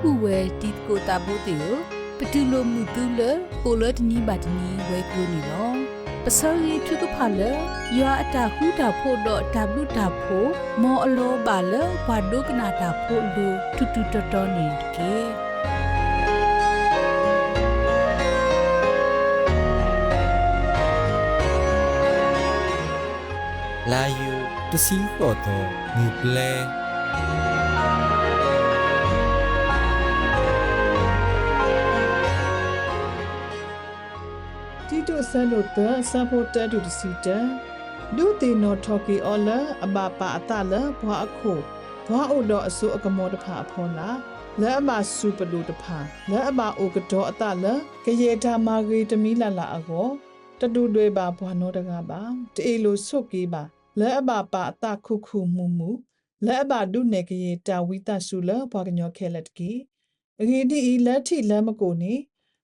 ကူဝဲတီကိုတာဘိုတေယပတူလိုမှုတူလပိုလတနီဘာတနီဝဲကူနီလောပစောရီထုကဖာလယွာအတာခုတာဖို့တော့တဘလူတာဖို့မောအလောပါလဘွာဒုကနာတာဖို့လူတူတူတော်တော်နေကေလာယူတစီပေါ်တော့ငူပလဲ တီတိုဆန်လို့တဆပ်ဖို့တက်တူတစီတဒုတေနောထော်ကီအော်လာအဘပါအတလာဘွာအခုဘွာအိုတော့အဆုအကမောတဖာအဖောလာလဲအမစူပဒူတဖာလဲအမအိုကတော်အတလာကရေတာမာဂရီတမီလာလာအကောတတူတွေပါဘွာနောတကပါတေလိုဆုတ်ကြီးပါလဲအဘပါအတခုခုမှုမှုလဲအဘဒုနေကရေတာဝိတဆူလဘွာကညောခဲလက်တကီအဂီဒီဤလက်ထိလက်မကိုနေ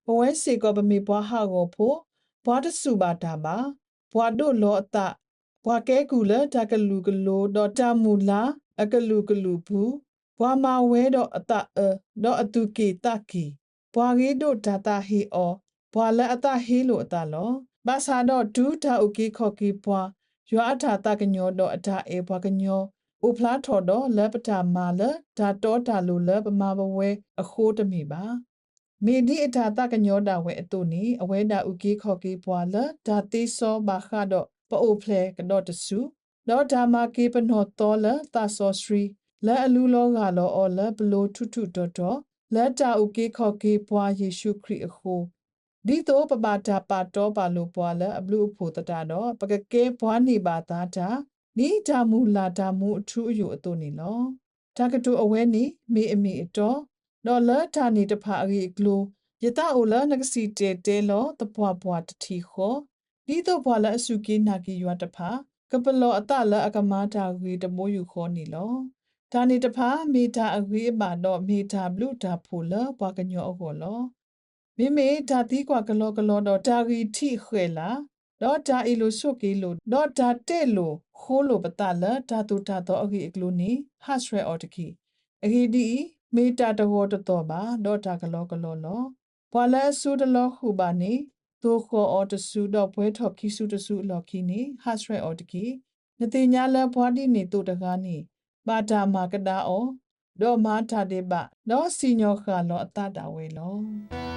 ဘဝဲစေကောပမေဘွာဟာကိုဖို့ ဘွာတဆူပါတာပါဘွာတို့လောအတဘွာကဲကူလတကလူကလိုဒေါ်တာမူလာအကလူကလူဘူးဘွာမာဝဲတော့အတအတော့အတုကေတကီဘွာကြီးတို့ဒါတာဟီအောဘွာလက်အတဟီလိုအတလောဘာသာတော့ဒူးတာဥကီခော်ကီဘွာရွာအထာတကညောတော့အထာအေဘွာကညောဥဖလားထော်တော့လက်ပတာမာလဒါတော့တာလိုလပမာဘဝဲအခိုးတမီပါ မေဒီအထာတကညောတာဝဲအတုနီအဝဲတာဥကီခော်ကီဘွာလဒါတိဆောဘာခါတော့ပအိုဖလေကတော့တဆူတော့ဒါမာကေပနောတော်လတာဆောစရီလဲအလူလောကလောအော်လဘလိုထုထုတော်တော်လက်တာဥကေခော်ကေဘွာယေရှုခရစ်အခုဒီတော့ပပါတာပါတော့ပါလို့ဘွာလအဘလူအဖို့တတာတော့ပကကဲဘွာနေပါသားတာနိဒါမူလာဒါမူအထူးအယူအတုနေလောတာကတူအဝဲနေမေအမီအတော် တော့လက်တာနေတဖာအရီကလိုယတအိုလနကစီတဲတဲလောတပွားပွားတတီခောဒီတော့ဘွာလအစုကေနာကီရွာတဖာကပလောအတလအကမာတာဂီတမိုးယူခောနေလောဒါနေတဖာမေတာအဂီအပါတော့မေတာဘလူတာဖိုလဘွာကညောအကောလောမိမေဓာတိကွာကလောကလောတော့တာဂီထိခွေလာတော့ဒါအီလိုဆုကေလိုတော့ဒါတဲ့လိုခိုးလိုပတလဓာတုဓာတော့အဂီအကလိုနီဟတ်ရဲအော်တကီအဂီဒီ မေတာတဟောတတော်ပါတော့ဒါကလောကလောလောဘွာလဲဆူတလောခုပါနေတိုခေါ်အော်တဆူတော့ဘွဲထော်ခီဆူတဆူအလော်ခီနေဟတ်ရဲအော်တကီနတိညာလဲဘွာဒီနေတူတကားနေပါတာမာကဒါအောတော့မာတာတေပတော့စီညောခါလောအတတာဝဲလော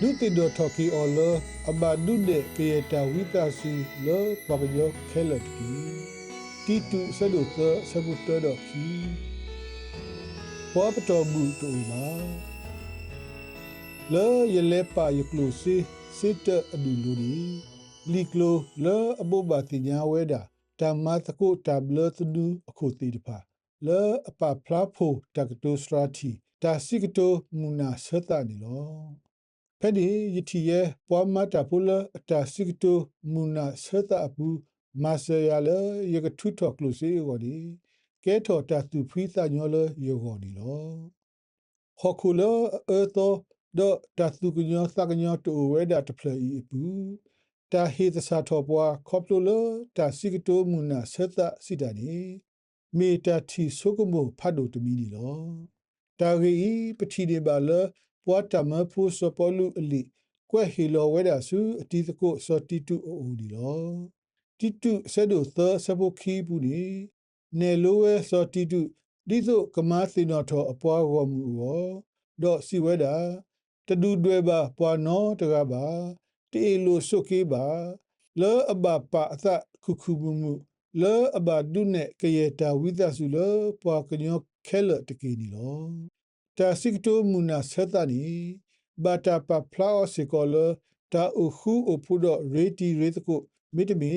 ဒုတိဒထော်ကီအော်လအဘဒုဒေကေတာဝိတာစီလောပပယောခဲလတ်ကီတီတူဆဒုသဆဘုတတော်ခီဘောပတော်ဘူးတူမာလောယလေပါယကလုစီစစ်တအဒူလူဒီလီကလိုလောအဘဘတိညာဝဲတာတမတ်ကိုတဘလသဒူအခုတီတဖာလောအပဖလာဖိုတကတိုစထရာတီတာစီကတိုမူနာဆတာနီလော ဖက်ဒီယတီရဲ့ပွားမတာပူလအတာစီကတိုမူနာဆတာအပူမာဆယာလယကထုထော့ကလုစီကိုဒီကဲထော်တာသူဖီးတာညောလယောဂောဒီလောဟခုလအသောဒတာသူကညောသကညောတူဝဲတာတဖလီအပူတာဟေသစာထောပွားခေါပလိုလတာစီကတိုမူနာဆတာစီတာနီမေတာတီဆုကမိုဖတ်တို့တမီနီလောတာဂီပတိဒီဘာလ ပွားတမဖူစပလူအလီကွဲဟီလောဝဲတာစုအတီတကုစောတီတူအိုဒီလောတီတူဆဲဒိုသဆဘခီဘူးနီနေလိုဝဲစောတီတူဒီဆိုကမာသီနော်ထောအပွားရောမူရောဒေါ်စီဝဲတာတဒူတွေပါပွားနော်တကပါတေလိုဆုကေးပါလောအဘပါအသခုခုမှုမှုလောအဘဒုနဲ့ကရေတာဝိသစုလောပွားကညောခဲလတကီနီလော တာစိကတိုမူနာဆက်တာနီဘာတာပဖလာစေကောလတာအခုအဖုဒရေတီရေတကိုမိတမီ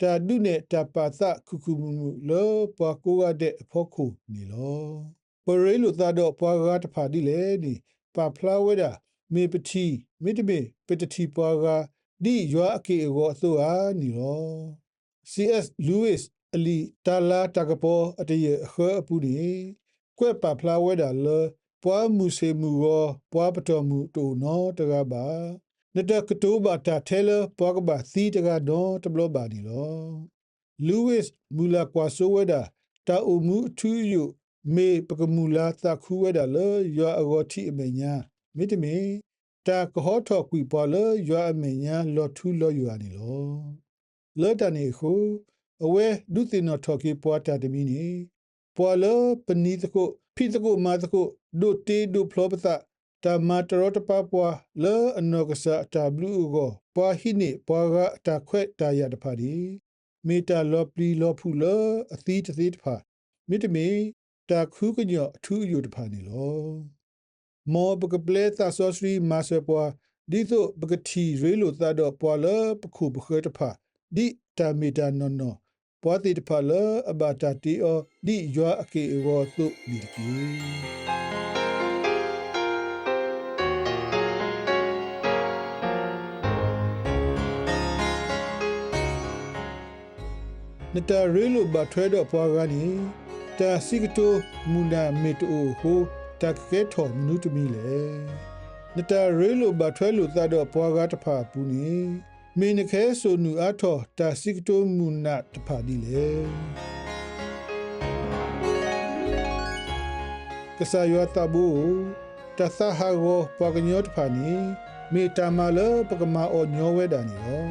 တာဒုနဲ့တာပါသခုခုမှုမှုလောပွားကိုရတဲ့အဖို့ခုနီလောပရိလိုသာတော့ပွားကားတဖာဒီလေနီပါဖလာဝဲတာမေပတိမိတမေပတတိပွားကားဒီရွာအကေအောအသုအားနီလော CS Lewis အလီတာလာတကပေါ်အတရအခွအပူဒီကွဲ့ပါဖလာဝဲတာလ ပွားမှုစေမှုရောပွားပတော်မှုတူနော်တကပါနနတကတိုဘာတာထဲလပွားကဘာသီတကတော့တဘလဘာဒီလောလူးဝစ်မူလာကွာဆိုဝဲတာတာအုံမှုအထူးယမေပကမူလာတခူဝဲတာလေယောအဂောတိအမေညာမိတမီတာကဟောထော်ကွီပေါ်လေယောအမေညာလောထူလောယူအနီလောလောတနေခုအဝဲဒုတိနထော်ကီပွားတာတမီနီ ပေါ်လေပနီတကိုဖိတကိုမာတကိုဒိုတေဒိုဖလောပတာတမတရတပပွားလေအနောကစားတဘလူကိုပွားဟိနေပွားကတခွဲ့တရတဖာဒီမေတာလောပလီလောဖူလောအသီးတသီးတဖာမိတမီတာခုကညောအထူးယူတဖာနေလောမောဘကပလေတာဆောစရီမာဆပွားဒီသို့ပကတိရေလိုတာတော့ပွာလပခုပခေတဖာဒီတာမီတာနော်နော် ပွာတိတဖာလအဘတာတီအောဒီယွာအကေအောသုမိကီနတရေလိုဘထွဲတော့ပွားကနေတာစီကတိုမူနာမေတိုဟိုတကဲထော်မနုတမီလေနတရေလိုဘထွဲလိုသတော့ပွားကားတဖာပူနေ မင်းနခဲဆိုနူအထော်တာစီကတိုမူနာတဖာဒီလေကဆာယောတဘူတသဟာဂောပကညောတဖာနီမေတာမာလပကမာအောညောဝဲတာနီရော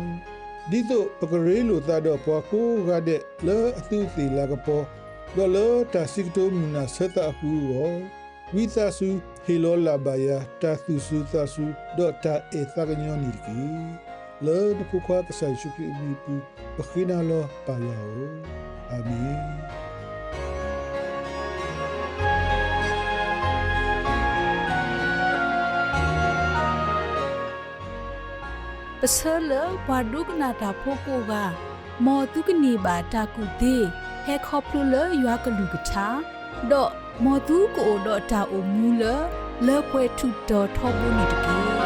ဒီတော့ပကရေလိုသတော့ပွားကိုရတဲ့လောအသူစီလာကပေါ်ဒေါ်လောတာစီကတိုမနာဆတ်အပူရောဝိသဆူဟီလောလာဘယာတာသူဆူသဆူဒေါ်တာအေသကညောနီကီ လောဒခုခွာကဆိုင်ရှုခရီမီပူပခိနာလောပါလောအာမင်ပစလဘဝဒုကနာတာဖိုကိုကမောတုကနေပါတာကုသေးဟဲခေါပလူလရွာကလူကထာဒေါ်မောတုကိုဒေါ်တာအိုမူလလေပွဲထုတော်ထောဘူးနေတကေ